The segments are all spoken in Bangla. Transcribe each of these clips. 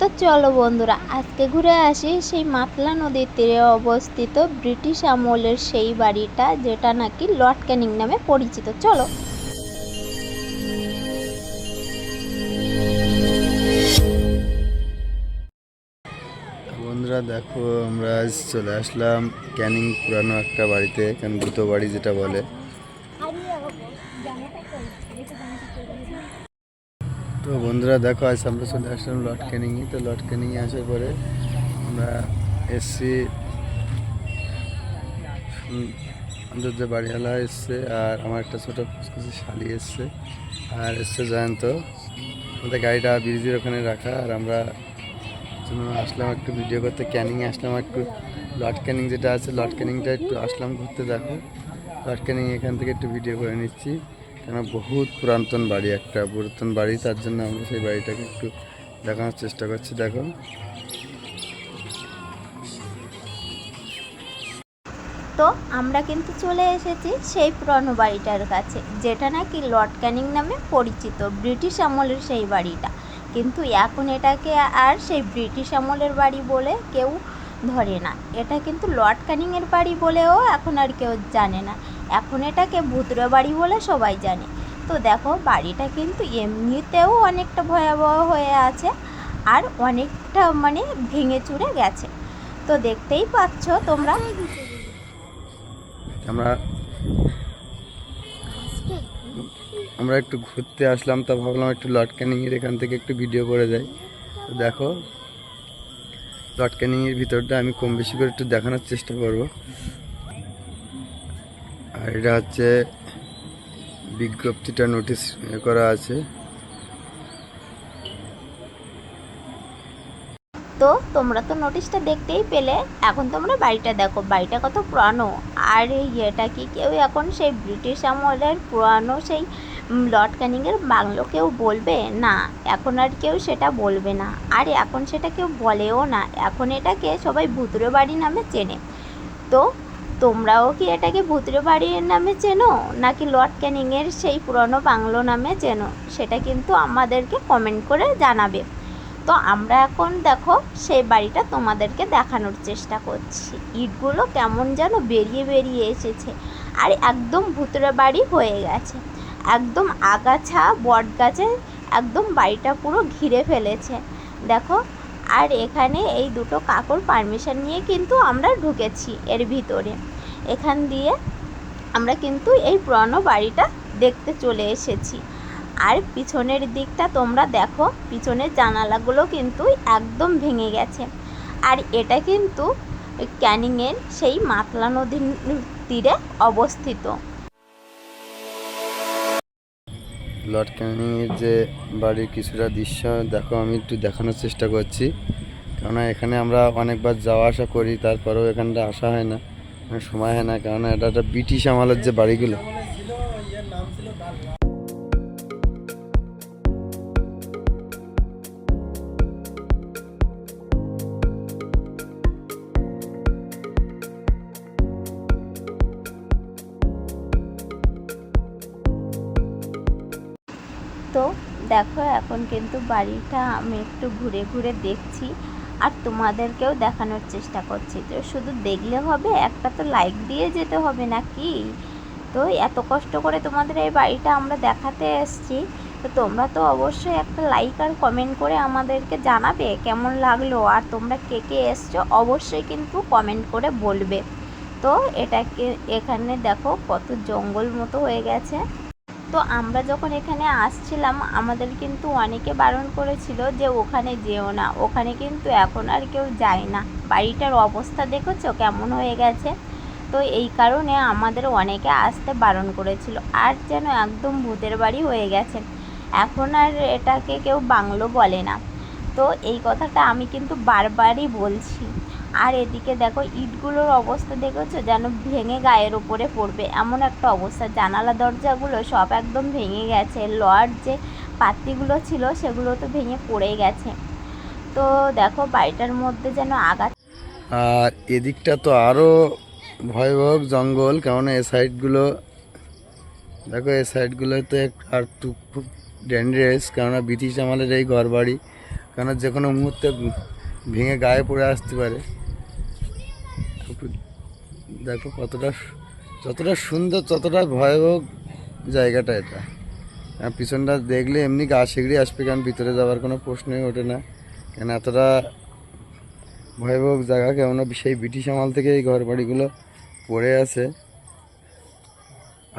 তো চলো বন্ধুরা, আজকে ঘুরে আসি সেই মাতলা নদীর তীরে অবস্থিত ব্রিটিশ আমলের সেই বাড়িটা, যেটা নাকি লর্ড ক্যানিং নামে পরিচিত। চলো। বন্ধুরা, দেখো, আমরা আজ চলে আসলাম ক্যানিং পুরানো একটা বাড়িতে এখানে দুটো বাড়ি যেটা বলে। তো বন্ধুরা দেখো, আজ আমরা চলে আসলাম লর্ড ক্যানিংয়ে তো লর্ড ক্যানিংয়ে আসার পরে আমরা এসছি আমাদের যে বাড়িওয়ালা এসছে আর আমার একটা ছোটো কিছু শালি এসছে আর এসছে জয়ন্ত আমাদের গাড়িটা ব্রিজের ওখানে রাখা আর আমরা আসলাম একটু ভিডিও করতে ক্যানিংয়ে আসলাম একটু লর্ড ক্যানিং যেটা আছে লর্ড ক্যানিংটা একটু আসলাম ঘুরতে দেখো লর্ড ক্যানিং এখান থেকে একটু ভিডিও করে নিচ্ছি কেন বহুত পুরাতন বাড়ি, একটা পুরাতন বাড়ি, তার জন্য আমরা সেই বাড়িটাকে একটু দেখানোর চেষ্টা করছি, দেখো। তো আমরা কিন্তু চলে এসেছি সেই পুরনো বাড়িটার কাছে, যেটা নাকি লর্ড ক্যানিং নামে পরিচিত, ব্রিটিশ আমলের সেই বাড়িটা। কিন্তু এখন এটাকে আর সেই ব্রিটিশ আমলের বাড়ি বলে কেউ ধরে না। এটা কিন্তু লর্ড ক্যানিংয়ের বাড়ি বলেও এখন আর কেউ জানে না। এখন এটাকে ভুতুরে বাড়ি বলে সবাই জানে। তো দেখো, বাড়িটা কিন্তু এমনিতেও অনেকটা ভয়াবহ হয়ে আছে আর অনেকটা মানে ভেঙে চুরে গেছে। তো দেখতেই পাচ্ছ তোমরা। আমরা আমরা একটু ঘুরতে আসলাম, তা ভাবলাম একটু লর্ড ক্যানিংয়ের এখান থেকে একটু ভিডিও করে যাই। দেখো লর্ড ক্যানিংয়ের ভিতরটা আমি কম বেশি করে একটু দেখানোর চেষ্টা করব। এটা হচ্ছে বিজ্ঞপ্তিটা নোটিশ করা আছে। তো তোমরা তো নোটিশটা দেখতেই পেলে, এখন তোমরা বাড়িটা দেখো। বাড়িটা কত পুরানো। আর এই এটা কি কেউ এখন সেই ব্রিটিশ আমলের পুরানো সেই লর্ড ক্যানিংয়ের বাংলো কেউ বলবে? না, এখন আর কেউ সেটা বলবে না। আর এখন সেটা কেউ বলেও না। এখন এটাকে সবাই ভুতুরে বাড়ি নামে চেনে। তো তোমরাও কি এটাকে ভুতুরে বাড়ির নামে চেনো? নাকি লর্ড ক্যানিংয়ের সেই পুরনো বাংলো নামে চেনো? সেটা কিন্তু আমাদেরকে কমেন্ট করে জানাবে। তো আমরা এখন দেখো, সেই বাড়িটা তোমাদেরকে দেখানোর চেষ্টা করছি। ইটগুলো কেমন যেন বেরিয়ে বেরিয়ে এসেছে। আর, একদম ভুতুরে বাড়ি হয়ে গেছে। একদম আগাছা বট গাছে একদম বাড়িটা পুরো ঘিরে ফেলেছে। দেখো আর এখানে এই দুটো কাকুর পারমিশন নিয়ে কিন্তু আমরা ঢুকেছি এর ভিতরে। এখান দিয়ে আমরা কিন্তু এই পুরনো বাড়িটা দেখতে চলে এসেছি। আর পিছনের দিকটা তোমরা দেখো, পিছনের জানালাগুলো কিন্তু একদম ভেঙে গেছে। আর এটা কিন্তু ক্যানিংয়ের সেই মাতলা নদীর তীরে অবস্থিত। লর্ড ক্যানিংয়ের যে বাড়ির কিছুটা দৃশ্য, দেখো আমি একটু দেখানোর চেষ্টা করছি। কেননা এখানে আমরা অনেকবার যাওয়া আসা করি, তারপরেও এখানটা আসা হয় না অনেক সময় হয় না, কেননা এটা একটা ব্রিটিশ আমলের যে বাড়িগুলো। তো দেখো এখন কিন্তু বাড়িটা আমি একটু ঘুরে ঘুরে দেখছি আর তোমাদেরকেও দেখানোর চেষ্টা করছি। তো শুধু দেখলে হবে, একটা তো লাইক দিয়ে যেতে হবে নাকি? তো এত কষ্ট করে তোমাদের এই বাড়িটা আমরা দেখাতে এসেছি। তো তোমরা তো অবশ্যই একটা লাইক আর কমেন্ট করে আমাদেরকে জানাবে কেমন লাগল আর তোমরা কে কে এসছো অবশ্যই কিন্তু কমেন্ট করে বলবে। তো এটাকে এখানে দেখো কত জঙ্গল মতো হয়ে গেছে। তো আমরা যখন এখানে আসছিলাম, আমাদের কিন্তু অনেকে বারণ করেছিল যে ওখানে যেও না। ওখানে কিন্তু এখন আর কেউ যায় না। বাড়িটার অবস্থা দেখেছ? কেমন হয়ে গেছে? তো এই কারণে আমাদের অনেকে আসতে বারণ করেছিল। আর যেন একদম ভূতের বাড়ি হয়ে গেছে। এখন আর এটাকে কেউ বাংলো বলে না। তো এই কথাটা আমি কিন্তু বারবারই বলছি। আর এদিকে দেখো, ইটগুলোর অবস্থা দেখেছ? যেন ভেঙে গায়ের ওপরে পড়বে। এমন একটা অবস্থা। জানালা, দরজাগুলো সব একদম ভেঙে গেছে। লোহার যে পাতিগুলো ছিল, সেগুলো তো ভেঙে পড়ে গেছে। তো দেখো, বাড়িটার মধ্যে যেন আগা আর এদিকটা তো আরও ভয়াবহ জঙ্গল। কেননা এ সাইডগুলো, দেখো এই সাইডগুলোতে আর একটু খুব ডেঞ্জারাস কেননা ব্রিটিশ আমলের এই ঘর বাড়ি কেন যে কোনো মুহূর্তে ভেঙে গায়ে পড়ে আসতে পারে। দেখো কতটা যতটা সুন্দর, ততটা ভয়াবহ জায়গাটা এটা। পিছনটা দেখলে এমনি গা শিগড়ি আসবে, কারণ ভিতরে যাওয়ার কোনো প্রশ্নই ওঠে না। কেন এতটা ভয়াবহ জায়গা, কেননা সেই ব্রিটিশ আমল থেকে এই ঘর বাড়িগুলো পড়ে আছে।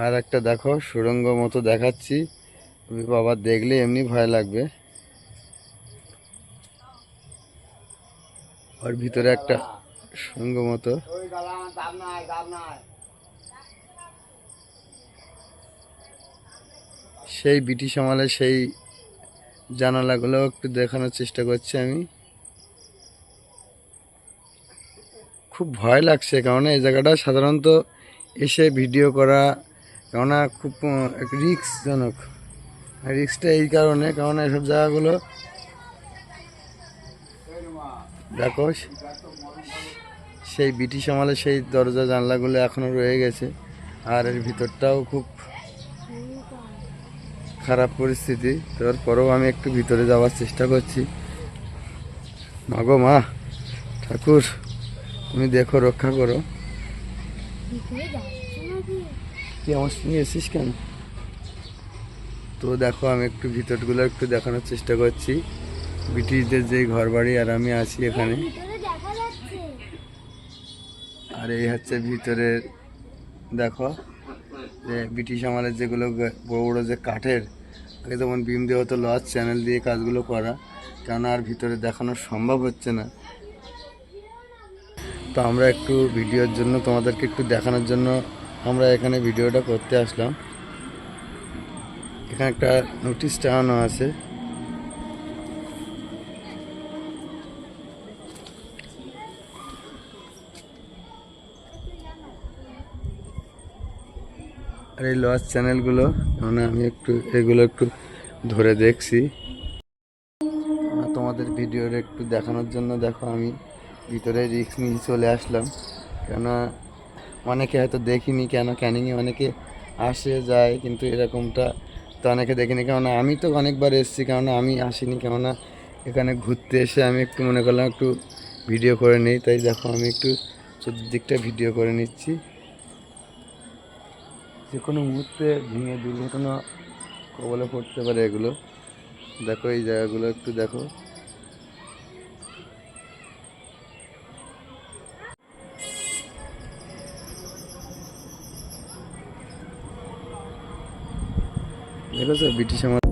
আর একটা দেখো, সুড়ঙ্গ মতো দেখাচ্ছি। বাবা দেখলে এমনি ভয় লাগবে। আর ভিতরে একটা সুড়ঙ্গ মতো সেই ব্রিটিশ আমলে সেই জানালাগুলো একটু দেখানোর চেষ্টা করছি আমি। খুব ভয় লাগছে, কারণ এই জায়গাটা সাধারণত এসে ভিডিও করা, কেননা খুব রিক্সজনক রিক্সটা এই কারণে কেননা এসব জায়গাগুলো, দেখো সেই ব্রিটিশ আমলে সেই দরজা জানলাগুলো এখনও রয়ে গেছে। আর এর ভিতরটাও খুব খারাপ পরিস্থিতি। তারপরেও আমি একটু ভিতরে যাওয়ার চেষ্টা করছি। মাগো মা, ঠাকুর, তুমি দেখো, রক্ষা করো। কি, আমার সঙ্গে এসিস কেন? তো দেখো, আমি একটু ভিতরগুলো একটু দেখানোর চেষ্টা করছি। ব্রিটিশদের যে ঘর বাড়ি আর আমি আছি এখানে। আর এই হচ্ছে ভিতরের, দেখো, যে ব্রিটিশ আমলের যেগুলো বড় বড় যে কাঠের, আগে যেমন বিম দিয়ে হতো লস চ্যানেল দিয়ে কাজগুলো করা কেন আর ভিতরে দেখানো সম্ভব হচ্ছে না। তো আমরা একটু ভিডিওর জন্য তোমাদেরকে একটু দেখানোর জন্য আমরা এখানে ভিডিওটা করতে আসলাম। এখানে একটা নোটিশ টাঙানো আছে। আর এই লস চ্যানেলগুলো মানে আমি একটু, এগুলো একটু ধরে দেখছি। তোমাদের ভিডিওর একটু দেখানোর জন্য দেখো, আমি ভিতরে রিক্স নিয়ে চলে আসলাম। কেন অনেকে হয়তো দেখিনি কেন, ক্যানিংয়ে অনেকে আসে, যায়, কিন্তু এরকমটা তো অনেকে দেখিনি। কেননা আমি তো অনেকবার এসেছি, কেননা আমি আসিনি, কেননা এখানে ঘুরতে এসে আমি একটু মনে করলাম একটু ভিডিও করে নিই। তাই দেখো, আমি একটু চতুর্দিকটা ভিডিও করে নিচ্ছি। যে কোনো মুহূর্তে ভেঙে দুর্ঘটনা কবলে পড়তে পারে এগুলো। দেখো এই জায়গাগুলো একটু দেখো। দেখেছ? ব্রিটিশ আমার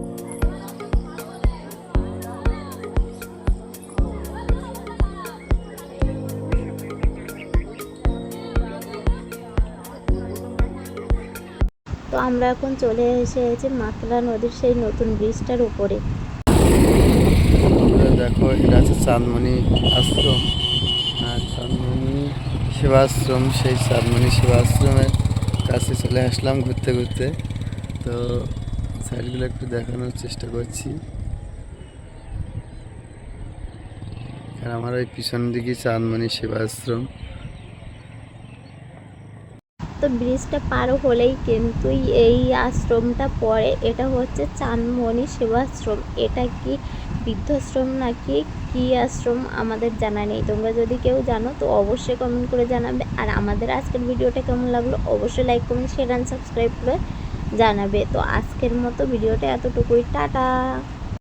আমরা এখন চলে এসে এসেছি মাতলা নদীর সেই নতুন ব্রিজটার উপরে। দেখো, এটা আছে চাঁদমণি আশ্রম। আর চাঁদমণি সেবাশ্রম সেই চাঁদমণি সেবাশ্রমের কাছে চলে আসলাম ঘুরতে ঘুরতে। তো সাইডগুলো একটু দেখানোর চেষ্টা করছি। আর আমার ওই পিছন দিকে চাঁদমণি সেবাশ্রম তো ব্রিজটা পার হলেই কিন্তু এই আশ্রমটা পড়ে। এটা হচ্ছে চাঁদমণি সেবাশ্রম। এটা কি বৃদ্ধাশ্রম নাকি কি আশ্রম আমাদের জানা নেই। তোমরা যদি কেউ জানো তো অবশ্যই কমেন্ট করে জানাবে। আর আমাদের আজকের ভিডিওটা কেমন লাগল অবশ্যই like comment share and subscribe করে জানাবে। তো আজকের মতো ভিডিওটা এতটুকুই। টাটা!